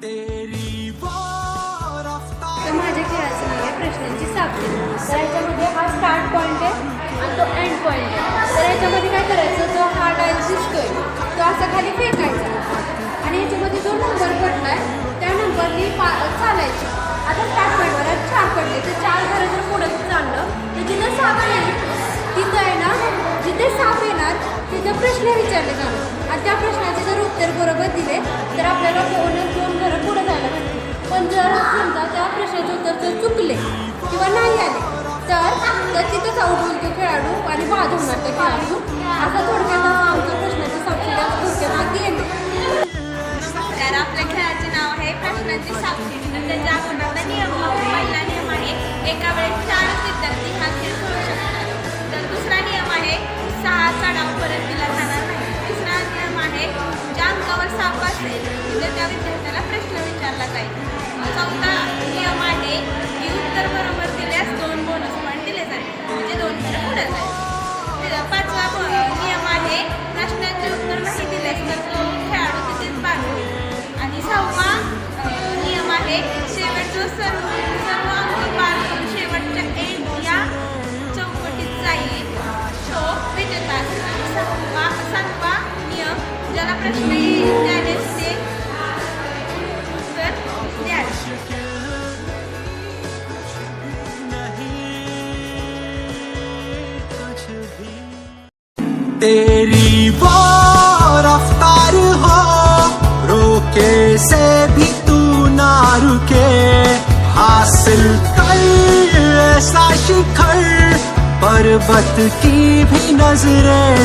तेरी वो रफ्तार तर माझ्या खेळाचं नाव आहे प्रश्नांची साखळी. तर याच्यामध्ये हा स्टार्ट पॉईंट आहे आणि तो एंड पॉईंट आहे. तर याच्यामध्ये काय करायचं? जो हा डायल दिसतोय तो असा खाली फेकायचा. आणि याच्यामध्ये जो नंबर पडलाय त्या नंबरनी पा चालायचं. आता स्टार्ट पॉईंटवर चार पडले. तर चार घरं जर पुढं चाललं. तर जिथं साप येईल तिथं आहे ना जिथे साप येणार तिथं प्रश्न विचारले जाणार. आणि त्या प्रश्नाचे जर उत्तर बरोबर दिले तर समजा त्या प्रश्नाचं उत्तर जर चुकले किंवा नाही आले तर तर तिथंच आऊट होईल तो खेळाडू आणि बाद होणार तो खेळाडू. असा थोडक्यात असा आमच्या प्रश्नाची सबसिडी थोडक्यात गेम तर आपल्या खेळाचे नाव आहे प्रश्नाची साक्षी. तर त्याच्या अगोदरचा नियम पहिला नियम आहे एका वेळेस चार विद्यार्थी हा खेळ खेळू शकतात. तर दुसरा नियम आहे सहा चढाव परत दिला जाणार नाही. तिसरा नियम आहे ज्या अंकावर साप असेल तिथे त्या विद्यार्थ्याला प्रश्न विचारला जाईल. चौथा नियम आहे की उत्तर बरोबर दिल्यास दोन बोनस पॉईंट दिले जातात म्हणजे दोन फेऱ्या पुढे जाईल. पाचवा नियम आहे प्रश्नांचे उत्तर नाही दिल्यास तर तो खेळाडू तिथेच बाद होईल. आणि सहावा नियम आहे शेवटचं सर्व सर्व अंक पार करून शेवटच्या एंड या चौकटीत जाईल. तो विजेता. आणि सातवा नियम ज्याला प्रश्न तेरी वो रफ्तार हो, रोके से भी तू ना रुके। हासिल कर ऐसा शिखर, पर्वत की भी नज़रें।